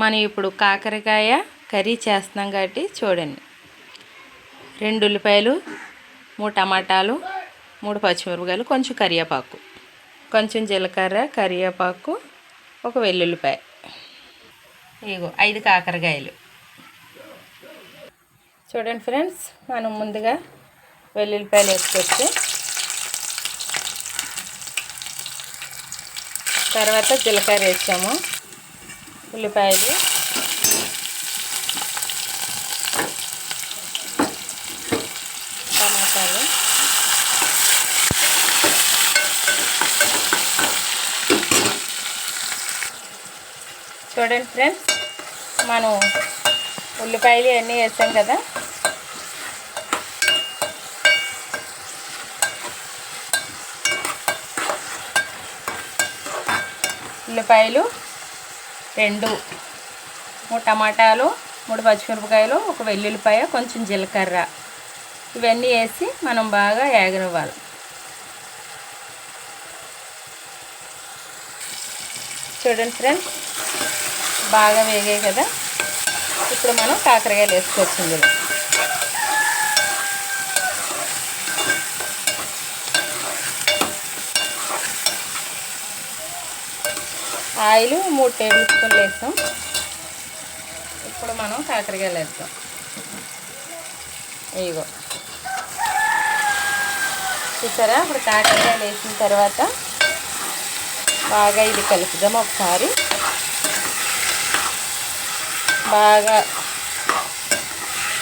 మనం ఇప్పుడు కాకరకాయ కర్రీ చేస్తున్నాం కాబట్టి చూడండి. రెండు ఉల్లిపాయలు మూడు టమాటాలు మూడు పచ్చిమిరపకాయలు కొంచెం కరివేపాకు. కొంచెం జీలకర్ర కరివేపాకు ఒక వెల్లుల్లిపాయ. ఇగో ఐదు కాకరకాయలు. చూడండి ఫ్రెండ్స్ మనం ముందుగా వెల్లుల్లిపాయలు వేసుకొచ్చి తర్వాత జీలకర్ర వేసాము. ఉల్లిపాయలు. టమాటాలు. చూడండి ఫ్రెండ్స్ మనం ఉల్లిపాయలు అన్నీ వేసాం కదా. ఉల్లిపాయలు రెండు. మూడు టమాటాలు మూడు పచ్చిమిరపకాయలు ఒక వెల్లుల్లిపాయ కొంచెం జీలకర్ర. ఇవన్నీ వేసి మనం బాగా ఏగనివ్వాలి. చూడండి ఫ్రెండ్స్ బాగా వేగాయి కదా. ఇప్పుడు మనం కాకరకాయలు వేసుకోవచ్చు ఆయిల్ మూడు టేబుల్ స్పూన్లు వేస్తాం. ఇప్పుడు మనం కాకరకాయలు వేస్తాం ఇగో చూసారా? ఇప్పుడు కాకరకాయలు వేసిన తర్వాత బాగా ఇది కలుపుదాం ఒకసారి. బాగా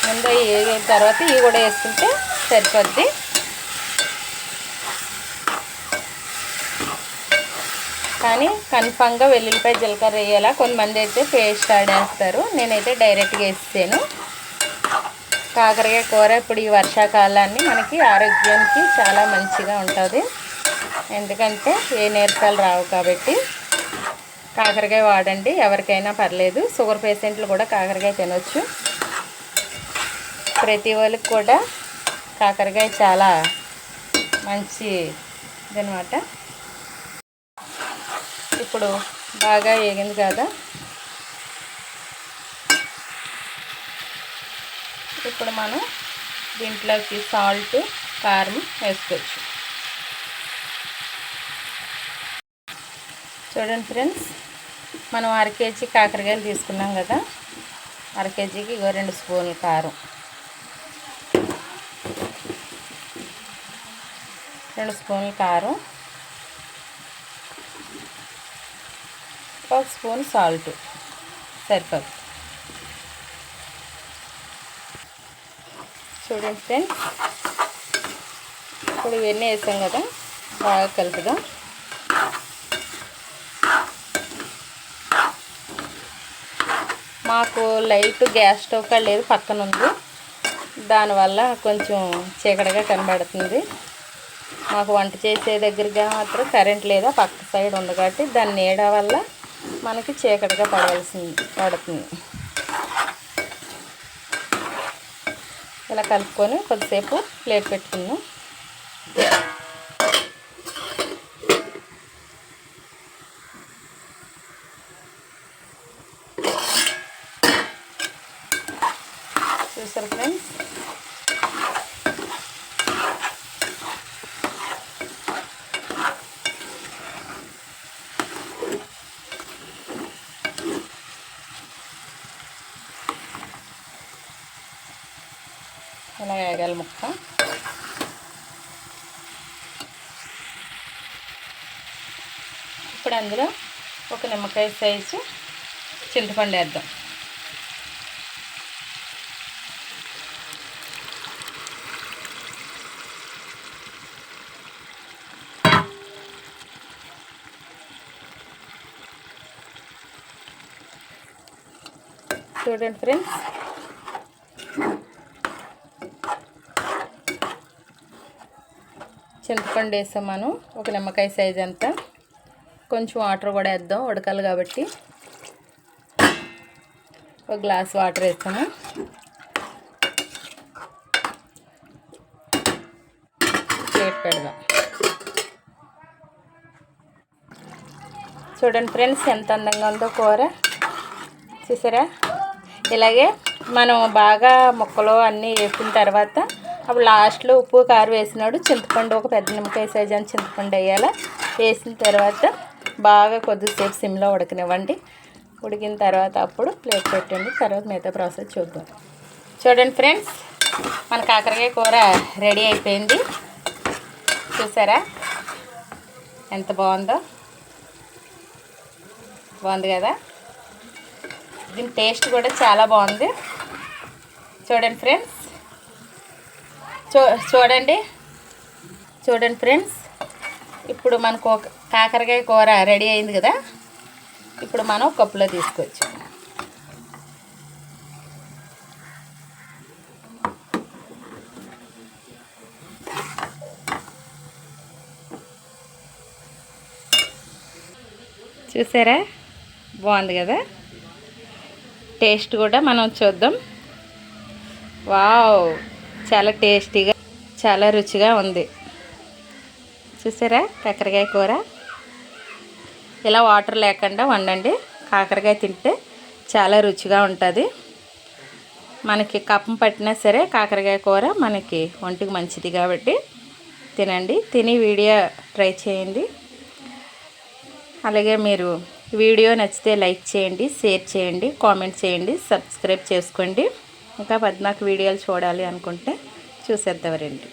ముందు వేగిన తర్వాత ఇవి కూడా వేసుకుంటే సరిపోద్ది. కానీ కన్ఫామ్గా వెల్లుల్లిపాయ జీలకర్ర వేయాలా. కొంతమంది అయితే పేస్ట్ ఆడేస్తారు నేనైతే డైరెక్ట్గా వేస్తాను. కాకరకాయ కూర ఇప్పుడు ఈ వర్షాకాలాన్ని మనకి ఆరోగ్యానికి చాలా మంచిగా ఉంటుంది. ఎందుకంటే ఏ నీరసాలు రావు కాబట్టి. కాకరకాయ వాడండి ఎవరికైనా పర్లేదు. షుగర్ పేషెంట్లు కూడా కాకరకాయ తినొచ్చు. ప్రతి వాళ్ళకి కూడా కాకరకాయ చాలా మంచి ఇదనమాట ఇప్పుడు బాగా వేగింది కదా. ఇప్పుడు మనం దీంట్లోకి సాల్ట్ కారం వేసుకోవచ్చు. చూడండి ఫ్రెండ్స్ మనం అర కేజీ కాకరకాయలు తీసుకున్నాం కదా. అర కేజీకి ఇగో రెండు స్పూన్లు కారం. రెండు స్పూన్లు కారం. ఒక స్పూన్ సాల్ట్. సరిపోదు. చూడండి ఫ్రెండ్స్ ఇప్పుడు ఇవన్నీ వేసాం కదా బాగా కలుపుదాం. మాకు లైట్ గ్యాస్ స్టవ్ కాడ లేదు పక్కన ఉంది. దానివల్ల కొంచెం చీకటిగా కనబడుతుంది. మాకు వంట చేసే దగ్గరగా మాత్రం కరెంట్ లేదా పక్క సైడ్ ఉంది కాబట్టి దాని నీడ వల్ల మనకి చీకటిగా పడవలసింది పడుతుంది. ఇలా కలుపుకొని కొద్దిసేపు ప్లేట్ పెట్టుకుందాం. చూసారు ఫ్రెండ్స్? ఇలా వేగాలి ముక్క. ఇప్పుడు అందులో ఒక నిమ్మకాయ సైజు చింతపండు వేద్దాం. చూడండి ఫ్రెండ్స్ చింతపండు వేసాం మనం. ఒక నిమ్మకాయ సైజ్ అంతా కొంచెం వాటర్ కూడా వేద్దాం. ఉడకాలి కాబట్టి. ఒక గ్లాస్ వాటర్ వేస్తాము. ప్లేట్ పెడదాం. చూడండి ఫ్రెండ్స్ ఎంత అందంగా ఉందో కూర. చూసారా? ఇలాగే మనం బాగా ముక్కలు అన్నీ వేసిన తర్వాత అప్పుడు లాస్ట్లో ఉప్పు కారం వేసినాడు. చింతపండు ఒక పెద్ద నిమ్మకాయ సైజ్ అని చింతపండు వేయాలి. వేసిన తర్వాత బాగా కొద్దిసేపు సిమ్లో ఉడకనివ్వండి. ఉడికిన తర్వాత అప్పుడు ప్లేట్ పెట్టండి. తర్వాత మిగతా ప్రాసెస్ చూద్దాం. చూడండి ఫ్రెండ్స్ మన కాకరకాయ కూర రెడీ అయిపోయింది. చూసారా? ఎంత బాగుందో. బాగుంది కదా? దీని టేస్ట్ కూడా చాలా బాగుంది. చూడండి ఫ్రెండ్స్ చూ చూడండి. చూడండి ఫ్రెండ్స్. ఇప్పుడు మనకు ఒక కాకరకాయ కూర రెడీ అయింది కదా. ఇప్పుడు మనం కప్పులో తీసుకోవచ్చు చూసారా? బాగుంది కదా? టేస్ట్ కూడా మనం చూద్దాం. వావ్! చాలా టేస్టీగా చాలా రుచిగా ఉంది. చూసారా? కాకరకాయ కూర. ఇలా వాటర్ లేకుండా వండండి. కాకరకాయ తింటే చాలా రుచిగా ఉంటుంది. మనకి కప్పం పట్టినా సరే కాకరకాయ కూర మనకి ఒంటికి మంచిది కాబట్టి తినండి. తిని వీడియో ట్రై చేయండి. అలాగే మీరు వీడియో నచ్చితే లైక్ చేయండి షేర్ చేయండి కామెంట్ చేయండి సబ్స్క్రైబ్ చేసుకోండి. ఇంకా పద్నాలుగు వీడియోలు చూడాలి అనుకుంటే చూసేద్దాం రండి.